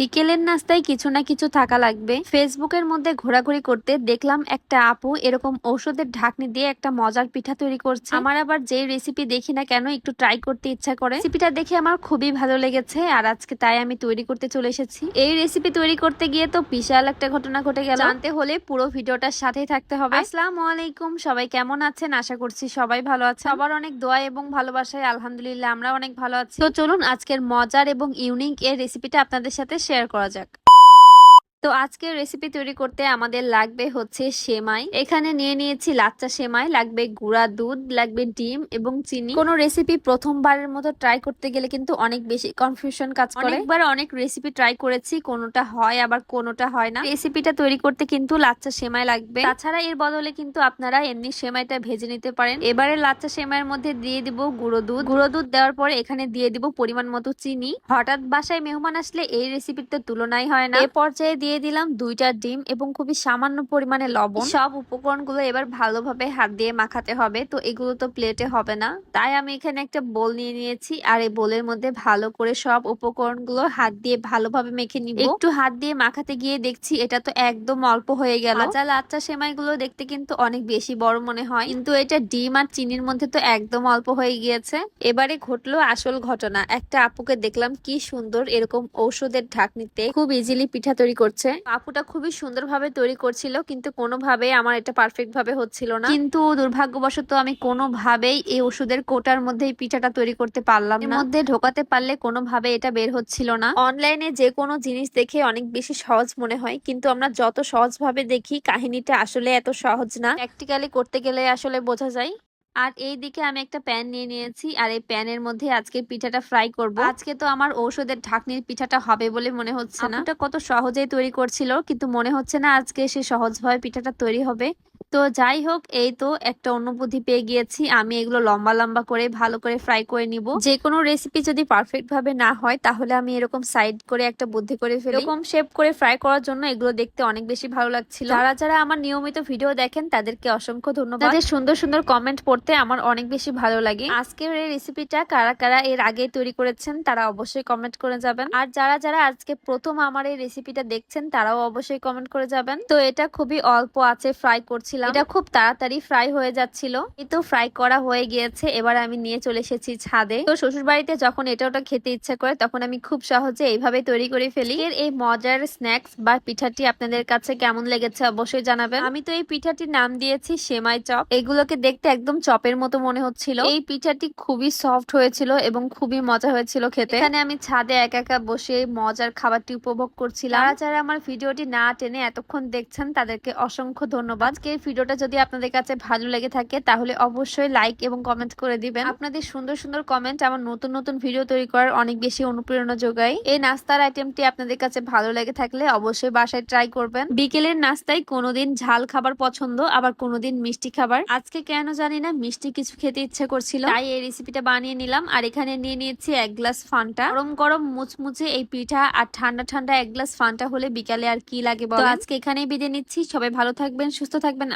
বিকেলের নাস্তায় কিছু না কিছু থাকা লাগবে। ফেসবুকের মধ্যে ঘোরাঘুরি করতে দেখলাম একটা আপু এরকম ঔষধের ঢাকনি দিয়ে একটা মজার পিঠা তৈরি করছে। আমার আবার যে রেসিপি দেখি না কেন একটু ট্রাই করতে ইচ্ছা করে। রেসিপিটা দেখে আমার খুবই ভালো লেগেছে আর আজকে তাই আমি তৈরি করতে চলে এসেছি। এই রেসিপি তৈরি করতে গিয়ে তো বিশাল একটা ঘটনা ঘটে গেল। জানতে হলে পুরো ভিডিওটার সাথেই থাকতে হবে। আসসালামু আলাইকুম, সবাই কেমন আছেন? আশা করছি সবাই ভালো আছে সবার অনেক দোয়া এবং ভালোবাসায় আলহামদুলিল্লাহ, আমরা অনেক ভালো আছি। তো চলুন আজকের মজার এবং ইউনিক এর রেসিপিটা আপনাদের সাথে শেয়ার করা যাক। তো আজকের রেসিপি তৈরি করতে আমাদের লাগবে হচ্ছে সেমাই। এখানে নিয়ে নিয়েছি লাচ্চা সেমাই, লাগবে গুঁড়া দুধ, লাগবে ডিম এবং চিনি। কোনো রেসিপি প্রথমবারের মতো ট্রাই করতে গেলে কিন্তু অনেক বেশি কনফিউশন কাজ করে। অনেকবার অনেক রেসিপি ট্রাই করেছি, কোনোটা হয় আবার কোনোটা হয় না। রেসিপিটা তৈরি করতে কিন্তু লাচ্চা সেমাই লাগবে। তাছাড়া এর বদলে কিন্তু আপনারা এমনি সেমাইটা ভেজে নিতে পারেন। এবারে লাচ্চা সেমাইয়ের মধ্যে দিয়ে দিব গুঁড়ো দুধ। গুঁড়ো দুধ দেওয়ার পরে এখানে দিয়ে দিব পরিমাণ মতো চিনি। হঠাৎ বাসায় মেহমান আসলে এই রেসিপির তো তুলনাই হয় না। এ পর্যায়ে দিয়ে দিলাম দুইটা ডিম এবং খুবই সামান্য পরিমাণে লবণ। সব উপকরণগুলো এবার ভালোভাবে হাত দিয়ে মাখাতে হবে, তো এগুলো তো প্লেটে হবে না। তাই আমি এখানে একটা বোল নিয়ে নিয়েছি আর এই বোলের মধ্যে ভালো করে সব উপকরণগুলো হাত দিয়ে ভালোভাবে মেখে নিব। একটু হাত দিয়ে মাখাতে গিয়ে দেখছি এটা তো একদম অল্প হয়ে গেল। লাচ্চা লাচ্চা সেমাইগুলো দেখতে কিন্তু অনেক বেশি বড় মনে হয়, কিন্তু এটা ডিম আর চিনির মধ্যে তো একদম অল্প হয়ে গিয়েছে। এবারে ঘটলো আসল ঘটনা। একটা আপুকে দেখলাম কি সুন্দর এরকম ঔষধের ঢাকনিতে খুব ইজিলি পিঠা তৈরি করছে আপুটা খুবই সুন্দরভাবে তৈরি করছিল কিন্তু কোনোভাবে আমার এটা পারফেক্ট ভাবে হচ্ছিল না। কিন্তু দুর্ভাগ্যবশত আমি কোনোভাবেই এই ওষুধের কোটার মধ্যে এই পিঠাটা তৈরি করতে পারলাম না। মধ্যে ঢোকাতে পারলে কোনোভাবে এটা বের হচ্ছিল না। অনলাইনে যে কোনো জিনিস দেখে অনেক বেশি সহজ মনে হয় কিন্তু আমরা যত সহজভাবে দেখি কাহিনীটা আসলে এত সহজ না। প্র্যাকটিক্যালি করতে গেলে আসলে বোঝা যায়। আর এই দিকে আমি একটা প্যান নিয়ে নিয়েছি, আর এই প্যানের মধ্যে আজকে পিঠাটা ফ্রাই করব। আজকে তো আমার ঔষধের ঢাকনির পিঠাটা হবে বলে মনে হচ্ছে না। কত সহজেই তৈরি করছিল, কিন্তু মনে হচ্ছে না আজকে সে সহজভাবে পিঠাটা তৈরি হবে। তো যাই হোক, এই তো একটা অনুভূতি পেয়ে গিয়েছি। আমি এগুলো লম্বা লম্বা করে, ভালো করে ফ্রাই করে নিব। যে কোনো রেসিপি যদি পারফেক্ট ভাবে না হয়, তাহলে আমি এরকম সাইড করে একটা বুদ্ধি করে ফেলি। এরকম শেপ করে ফ্রাই করার জন্য এগুলো দেখতে অনেক বেশি ভালো লাগছিল। যারা যারা আমার নিয়মিত ভিডিও দেখেন, তাদেরকে অসংখ্য ধন্যবাদ। তাদের সুন্দর সুন্দর কমেন্ট পড়তে আমার অনেক বেশি ভালো লাগে। আজকের এই রেসিপিটা কারা কারা এর আগে তৈরি করেছেন, তারা অবশ্যই কমেন্ট করে যাবেন। আর যারা যারা আজকে প্রথম আমার এই রেসিপিটা দেখছেন, তারাও অবশ্যই কমেন্ট করে যাবেন। তো এটা খুবই অল্প আছে ফ্রাই করছিলাম। এটা খুব তাড়াতাড়ি ফ্রাই হয়ে যাচ্ছিল। এই ফ্রাই করা হয়ে গিয়েছে। এবার আমি নিয়ে চলে এসেছি ছাদে। তো শ্বশুর বাড়িতে যখন এটা ওটা খেতে ইচ্ছা করে, তখন আমি খুব সহজে এইভাবে তৈরি করে ফেলি। এর এই মজার স্ন্যাক্স বা পিঠাটি আপনাদের কাছে কেমন লেগেছে অবশ্যই জানাবেন। আমি তো এই পিঠাটির নাম দিয়েছি সেমাই চপ। এগুলোকে দেখতে একদম চপের মতো মনে হচ্ছিল। এই পিঠাটি খুবই সফট হয়েছিল এবং খুবই মজা হয়েছিল খেতে। এখানে আমি ছাদে একা একা বসে মজার খাবারটি উপভোগ করছিলাম। যারা যারা আমার ভিডিওটি না টেনে এতক্ষণ দেখছেন, তাদেরকে অসংখ্য ধন্যবাদ। আজকে ভিডিওটা যদি আপনাদের কাছে ভালো লেগে থাকে, তাহলে অবশ্যই লাইক এবং কমেন্ট করে দিবেন। আপনাদের সুন্দর সুন্দর কমেন্ট আমার নতুন নতুন ভিডিও তৈরি করার অনেক বেশি অনুপ্রেরণা যোগায়। এই নাস্তার আইটেমটি আপনাদের কাছে ভালো লেগে থাকলে অবশ্যই বাসায় ট্রাই করবেন। বিকেলের নাস্তায় কোনোদিন ঝাল খাবার পছন্দ, আবার কোনোদিন মিষ্টি খাবার। আজকে কেন জানি না মিষ্টি কিছু খেতে ইচ্ছে করছিল। তাই এই রেসিপিটা বানিয়ে নিলাম আর এখানে নিয়ে নিয়েছি এক গ্লাস ফান্টা গরম গরম মুচমুচে এই পিঠা আর ঠান্ডা ঠান্ডা এক গ্লাস ফান্টা হলে বিকালে আর কি লাগে বলো আজকে এখানেই বিদায় নিচ্ছি। সবাই ভালো থাকবেন, সুস্থ থাকবেন।